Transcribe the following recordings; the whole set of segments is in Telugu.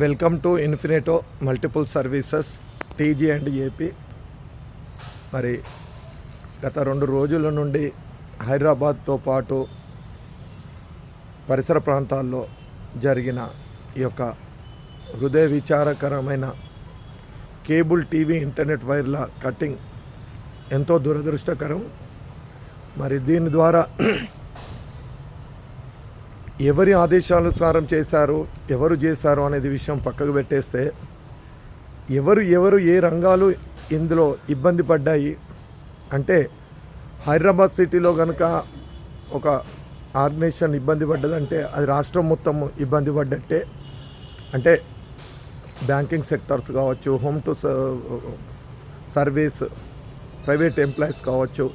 Welcome to Infinito multiple services TG and AP. మరి గత రెండు రోజుల నుండి హైదరాబాద్తో పాటు పరిసర ప్రాంతాల్లో జరిగిన ఈ యొక్క హృదయ విచారకరమైన కేబుల్ టీవీ ఇంటర్నెట్ వైర్ల కట్టింగ్ ఎంతో దురదృష్టకరం. మరి దీని ద్వారా ఎవరి ఆదేశానుసారం చేశారు ఎవరు చేశారు అనేది విషయం పక్కకు పెట్టేస్తే ఎవరు ఎవరు ఏ రంగాలు ఇందులో ఇబ్బంది పడ్డాయి అంటే హైదరాబాద్ సిటీలో కనుక ఒక ఆర్గనైజేషన్ ఇబ్బంది పడ్డదంటే అది రాష్ట్రం మొత్తం ఇబ్బంది పడ్డట్టే. అంటే బ్యాంకింగ్ సెక్టర్స్ కావచ్చు home to service private employees కావచ్చు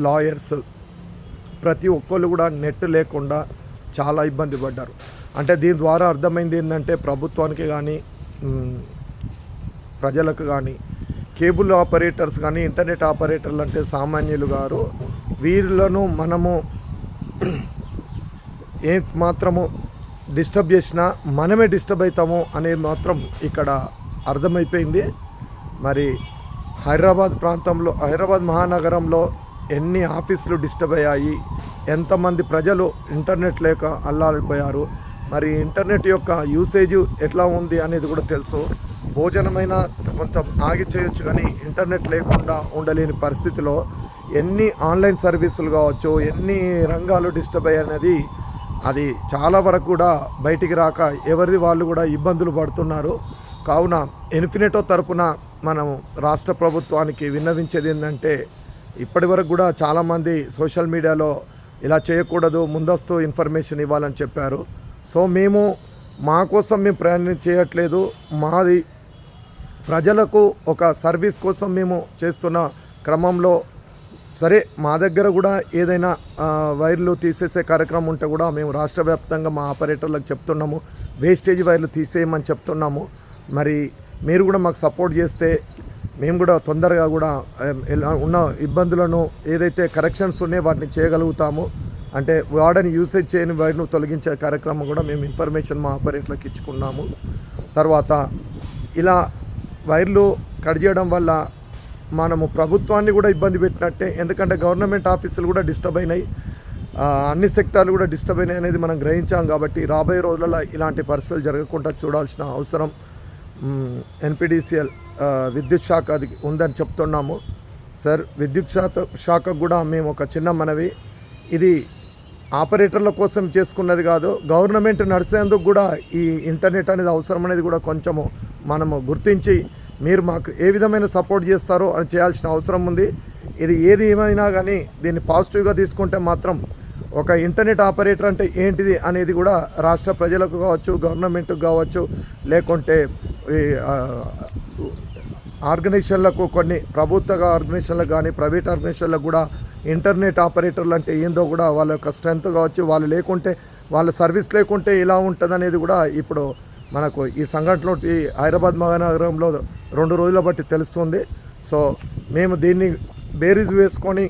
లాయర్స్ ప్రతి ఒక్కళ్ళు కూడా నెట్ లేకుండా చాలా ఇబ్బంది పడ్డారు. అంటే దీని ద్వారా అర్థమైంది ఏంటంటే ప్రభుత్వానికి కానీ ప్రజలకు కానీ కేబుల్ ఆపరేటర్స్ కానీ ఇంటర్నెట్ ఆపరేటర్లు అంటే సామాన్యులు గారు వీళ్ళను మనము ఏ మాత్రము డిస్టర్బ్ చేసినా మనమే డిస్టర్బ్ అవుతాము అనేది మాత్రం ఇక్కడ అర్థమైపోయింది. మరి హైదరాబాద్ ప్రాంతంలో హైదరాబాద్ మహానగరంలో ఎన్ని ఆఫీసులు డిస్టర్బ్ అయ్యాయి ఎంతమంది ప్రజలు ఇంటర్నెట్ లేక అల్లాడిపోయారు మరి ఇంటర్నెట్ యొక్క యూసేజ్ ఎట్లా ఉంది అనేది కూడా తెలుసు. భోజనమైన కొంచెం ఆగి చేయొచ్చు కానీ ఇంటర్నెట్ లేకుండా ఉండలేని పరిస్థితిలో ఎన్ని ఆన్లైన్ సర్వీసులు కావచ్చు ఎన్ని రంగాలు డిస్టర్బ్ అయ్యాయనేది అది చాలా వరకు కూడా బయటికి రాక ఎవరిది వాళ్ళు కూడా ఇబ్బందులు పడుతున్నారు. కావున ఇన్ఫినిటో తరపున మనం రాష్ట్ర ప్రభుత్వానికి విన్నవించేది ఏంటంటే ఇప్పటి వరకు కూడా చాలామంది సోషల్ మీడియాలో ఇలా చేయకూడదు ముందస్తు ఇన్ఫర్మేషన్ ఇవ్వాలని చెప్పారు. సో మేము మా కోసం మేము ప్రయాణం చేయట్లేదు. మాది ప్రజలకు ఒక సర్వీస్ కోసం మేము చేస్తున్న క్రమంలో సరే మా దగ్గర కూడా ఏదైనా వైర్లు తీసేసే కార్యక్రమం ఉంటే కూడా మేము రాష్ట్ర వ్యాప్తంగా మా ఆపరేటర్లకు చెప్తున్నాము. వేస్టేజ్ వైర్లు తీసేయమని చెప్తున్నాము. మరి మీరు కూడా మాకు సపోర్ట్ చేస్తే మేము కూడా తొందరగా కూడా ఎలా ఉన్న ఇబ్బందులను ఏదైతే కరెక్షన్స్ ఉన్నాయో వాటిని చేయగలుగుతాము. అంటే వాడని యూసేజ్ చేయని వైర్ను తొలగించే కార్యక్రమం కూడా మేము ఇన్ఫర్మేషన్ మా ఆపరేటర్లకు ఇచ్చుకున్నాము. తర్వాత ఇలా వైర్లు కట్ చేయడం వల్ల మనము ప్రభుత్వాన్ని కూడా ఇబ్బంది పెట్టినట్టే ఎందుకంటే గవర్నమెంట్ ఆఫీసులు కూడా డిస్టర్బ్ అయినాయి. అన్ని సెక్టార్లు కూడా డిస్టర్బ్ అయినాయి అనేది మనం గ్రహించాం కాబట్టి రాబోయే రోజులలో ఇలాంటి పరిస్థితులు జరగకుండా చూడాల్సిన అవసరం. ఎన్పిడిసిఎల్ విద్యుత్ శాఖ అది ఉందని చెప్తున్నాము. సార్ విద్యుత్ శాఖ శాఖకు కూడా మేము ఒక చిన్న మనవి. ఇది ఆపరేటర్ల కోసం చేసుకున్నది కాదు గవర్నమెంట్ నడిచేందుకు కూడా ఈ ఇంటర్నెట్ అనేది అవసరం అనేది కూడా కొంచెము మనము గుర్తించి మీరు మాకు ఏ విధమైన సపోర్ట్ చేస్తారో అని చేయాల్సిన అవసరం ఉంది. ఇది ఏది ఏమైనా కానీ దీన్ని పాజిటివ్గా తీసుకుంటే మాత్రం ఒక ఇంటర్నెట్ ఆపరేటర్ అంటే ఏంటిది అనేది కూడా రాష్ట్ర ప్రజలకు కావచ్చు గవర్నమెంట్కి కావచ్చు లేకుంటే ఈ, ఆర్గనైజేషన్లకు కొన్ని ప్రభుత్వ ఆర్గనైజేషన్లకు కానీ ప్రైవేట్ ఆర్గనైజేషన్లకు కూడా ఇంటర్నెట్ ఆపరేటర్లు అంటే ఏందో కూడా వాళ్ళ యొక్క స్ట్రెంగ్త్ కావచ్చు వాళ్ళు లేకుంటే వాళ్ళ సర్వీస్ లేకుంటే ఇలా ఉంటుంది అనేది కూడా ఇప్పుడు మనకు ఈ సంఘటనలో ఈ హైదరాబాద్ మహానగరంలో రెండు రోజుల బట్టి తెలుస్తుంది. సో మేము దీన్ని బేరీజ్ వేసుకొని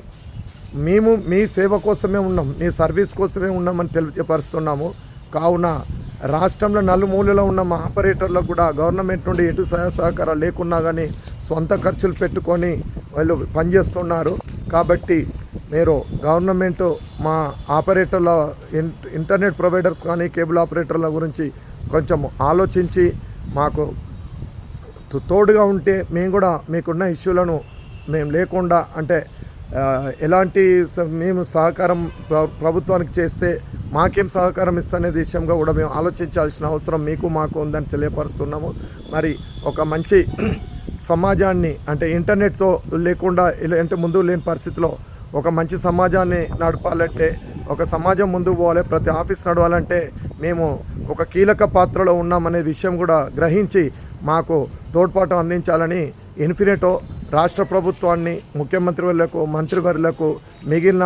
మేము మీ సేవ కోసమే ఉన్నాం మీ సర్వీస్ కోసమే ఉన్నామని తెలియపరుస్తున్నాము కావున రాష్ట్రంలో నలుమూలలో ఉన్న మా ఆపరేటర్లకు కూడా గవర్నమెంట్ నుండి ఎటు సహాయ సహకారాలు లేకున్నా కానీ సొంత ఖర్చులు పెట్టుకొని వాళ్ళు పనిచేస్తున్నారు. కాబట్టి మీరు గవర్నమెంట్ మా ఆపరేటర్ల ఇంటర్నెట్ ప్రొవైడర్స్ కానీ కేబుల్ ఆపరేటర్ల గురించి కొంచెం ఆలోచించి మాకు తో- తోడుగా ఉంటే మేము కూడా మీకున్న ఇష్యూలను మేము లేకుండా అంటే ఎలాంటి స- మేము సహకారం ప్రభుత్వానికి చేస్తే మాకేం సహకారం ఇస్తనే విషయంగా కూడా మేము ఆలోచించాల్సిన అవసరం మీకు మాకు ఉందని తెలియపరుస్తున్నాము. మరి ఒక మంచి సమాజాన్ని అంటే ఇంటర్నెట్తో లేకుండా అంటే ముందు లేని పరిస్థితిలో ఒక మంచి సమాజాన్ని నడపాలంటే ఒక సమాజం ముందుకు పోవాలి ప్రతి ఆఫీస్ నడవాలంటే మేము ఒక కీలక పాత్రలో ఉన్నామనే విషయం కూడా గ్రహించి మాకు తోడ్పాటు అందించాలని ఇన్ఫినిటో రాష్ట్ర ప్రభుత్వాన్ని ముఖ్యమంత్రివర్లకు మంత్రివర్లకు మిగిలిన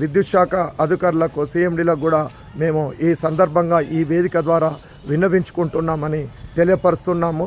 విద్యుత్ శాఖ అధికారులకు సీఎండీలకు కూడా మేము ఈ సందర్భంగా ఈ వేదిక ద్వారా విన్నవించుకుంటున్నామని తెలియపరుస్తున్నాము.